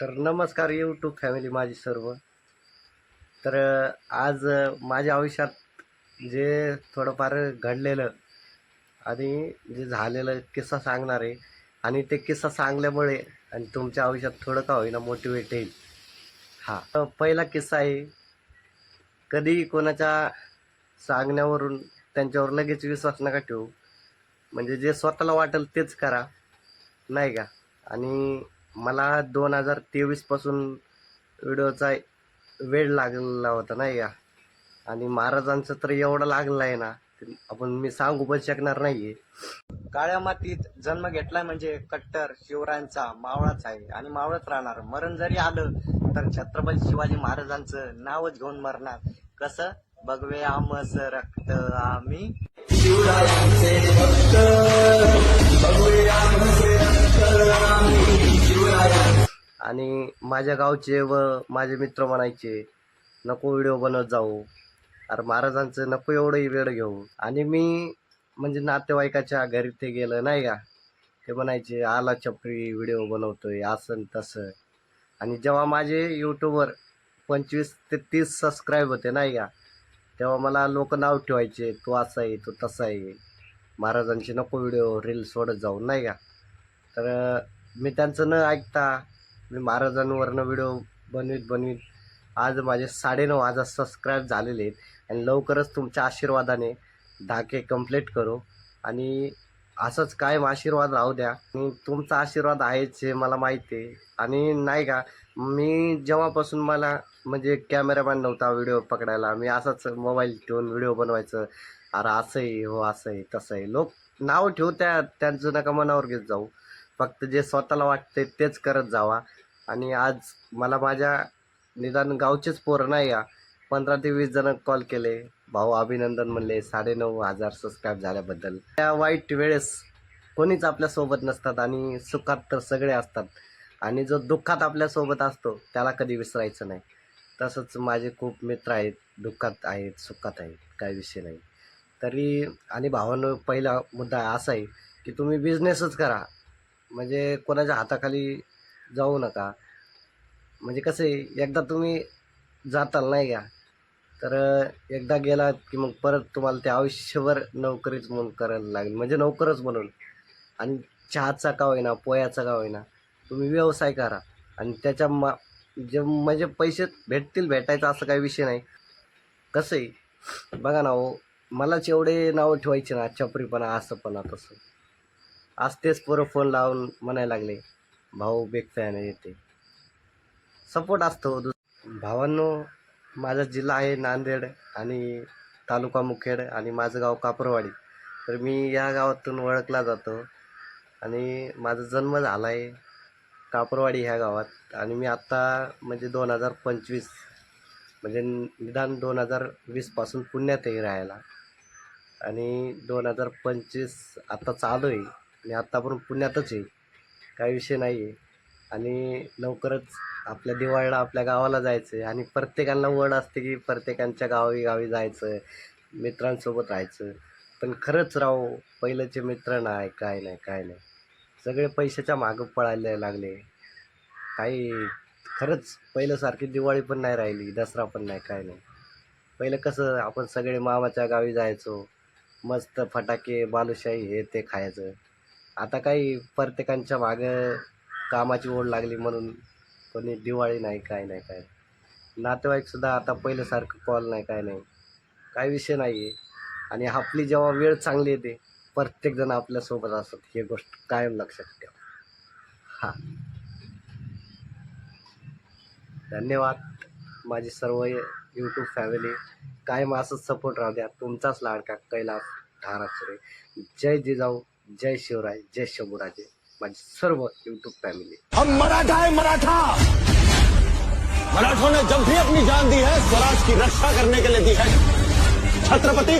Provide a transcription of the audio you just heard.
तर नमस्कार YouTube family माझी सर्व. तर आज माझ्या आयुष्यात जे थोडंफार घडलेलं आणि जे झालेलं किस्सा सांगणार आहे आणि ते किस्सा सांगल्यामुळे आणि तुमच्या आयुष्यात थोडं का होईना मोटिवेट येईल. हा. तर पहिला किस्सा आहे कधी कोणाच्या सांगण्यावरून त्यांच्यावर लगेच विश्वास नका ठेवू. म्हणजे जे स्वतःला वाटेल तेच करा नाही का? आणि मला दोन हजार तेवीसपासून व्हिडिओचा वेळ लागला होता नाही का? आणि महाराजांचं तर एवढं लागलं आहे ना आपण मी सांगू पण शकणार नाहीये. काळ्या मातीत जन्म घेतलाय म्हणजे कट्टर शिवरायांचा मावळाच आहे आणि मावळच राहणार. मरण जरी आलं तर छत्रपती शिवाजी महाराजांचं नावच घेऊन मरणार. कसं? बघवे आमस रक्त आम्ही. आणि माझ्या गावचे व माझे मित्र म्हणायचे नको व्हिडिओ बनवत जाऊ. अरे महाराजांचं नको एवढंही वेळ घेऊ. आणि मी म्हणजे नातेवाईकाच्या घरी ते गेलं नाही का? ते म्हणायचे आला छपरी व्हिडिओ बनवतोय असं तसं. आणि जेव्हा माझे यूट्यूबवर पंचवीस ते तीस सबस्क्राईब होते नाही का? तेव्हा मला लोक नाव ठेवायचे तू असा आहे तू तसा आहे महाराजांचे नको व्हिडिओ रील सोडत जाऊ. नाही का? तर मी त्यांचं न ऐकता मी महाराजांवरनं व्हिडिओ बनवीत बनवीत. आज माझे साडेनऊ हजार सबस्क्राईब झालेले आहेत. आणि लवकरच तुमच्या आशीर्वादाने धाके कंप्लीट करू. आणि असंच कायम आशीर्वाद राहू द्या. आणि तुमचा आशीर्वाद आहेच हे मला माहिती आहे. आणि नाही का मी जेव्हापासून मला म्हणजे कॅमेरामॅन नव्हता व्हिडिओ पकडायला मी असाच मोबाईल ठेवून व्हिडिओ बनवायचं. अरे असं आहे हो असं आहे तसं आहे. लोक नाव ठेवू त्या त्यांचं नका मनावर घेत जाऊ. फक्त जे स्वतःला वाटते तेच करत जावा. आणि आज मला माझ्या निदान गावचेच पोरं नाही या पंधरा ते वीस जण कॉल केले. भाऊ अभिनंदन म्हणले साडेनऊ हजार सबस्क्राईब झाल्याबद्दल. त्या वाईट वेळेस कोणीच आपल्यासोबत नसतात आणि सुखात तर सगळे असतात. आणि जो दुःखात आपल्यासोबत असतो त्याला कधी विसरायचं नाही. तसंच माझे खूप मित्र आहेत दुःखात आहेत सुखात आहेत काही विषय नाही. तरी आणि भावानं पहिला मुद्दा असा आहे की तुम्ही बिझनेसच करा. म्हणजे कोणाच्या हाताखाली जाऊ नका. म्हणजे कसं आहे एकदा तुम्ही जाताल नाही का? तर एकदा गेलात की मग परत तुम्हाला ते आयुष्यभर नोकरीच म्हणून करायला लागेल. म्हणजे नोकरच म्हणून. आणि चहाचा का होईना पोयाचा का होईना तुम्ही व्यवसाय करा. आणि त्याच्या मा जे म्हणजे पैसे भेटतील भेटायचं असं काही विषय नाही. कसं आहे बघा ना हो मलाच एवढे नावं ठेवायचे ना चपरीपणा असंपणा तसं आज तेच पोरं फोन लावून म्हणायला लागले. भाऊ बिग फॅन आहे ते. सपोर्ट असतो. दुस भावांनो माझा जिल्हा आहे नांदेड आणि तालुका मुखेड आणि माझं गाव कापरवाडी. तर मी या गावातून ओळखला जातो आणि माझा जन्म झाला आहे कापरवाडी ह्या गावात. आणि मी आत्ता म्हणजे दोन हजार पंचवीस म्हणजे निदान दोन हजार वीसपासून पुण्यातही राहायला. आणि दोन हजार पंचवीस आत्ता चालू आहे. आणि आत्ता पण पुण्यातच आहे. काही विषय नाही आहे आणि लवकरच आपल्या दिवाळीला आपल्या गावाला जायचं आहे आणि प्रत्येकांना वड असते की प्रत्येकांच्या गावी गावी जायचं मित्रांसोबत राहायचं पण खरंच राव पहिलेचे मित्र नाही काय नाही काय नाही. सगळे पैशाच्या मागं पळायला लागले. काही खरंच पहिल्यासारखी दिवाळी पण नाही राहिली दसरा पण नाही काय नाही. पहिलं कसं आपण सगळे मामाच्या गावी जायचो. मस्त फटाके बालुशाही हे ते खायचं. आता काही प्रत्येकांच्या मागं कामाची ओढ लागली म्हणून कोणी दिवाळी नाही काय नाही काय नातेवाईकसुद्धा आता पहिल्यासारखं कॉल नाही काय नाही. काय विषय नाही आहे आणि आपली जेव्हा वेळ चांगली येते प्रत्येकजण आपल्यासोबत असतात. हे गोष्ट कायम लक्षात ठेवा. हां. धन्यवाद माझी सर्व यूट्यूब फॅमिली कायम असंच सपोर्ट राहू द्या. तुमचाच लाडका कैलास धारासुरे जय जिजाऊ. जय शिवराय, जय शंभूराजे, माझी सर्व यूट्यूब फॅमिली हम मराठा है मराठा। मराठों ने जब भी अपनी जान दी है, स्वराज की रक्षा करने के लिए दी है। छत्रपति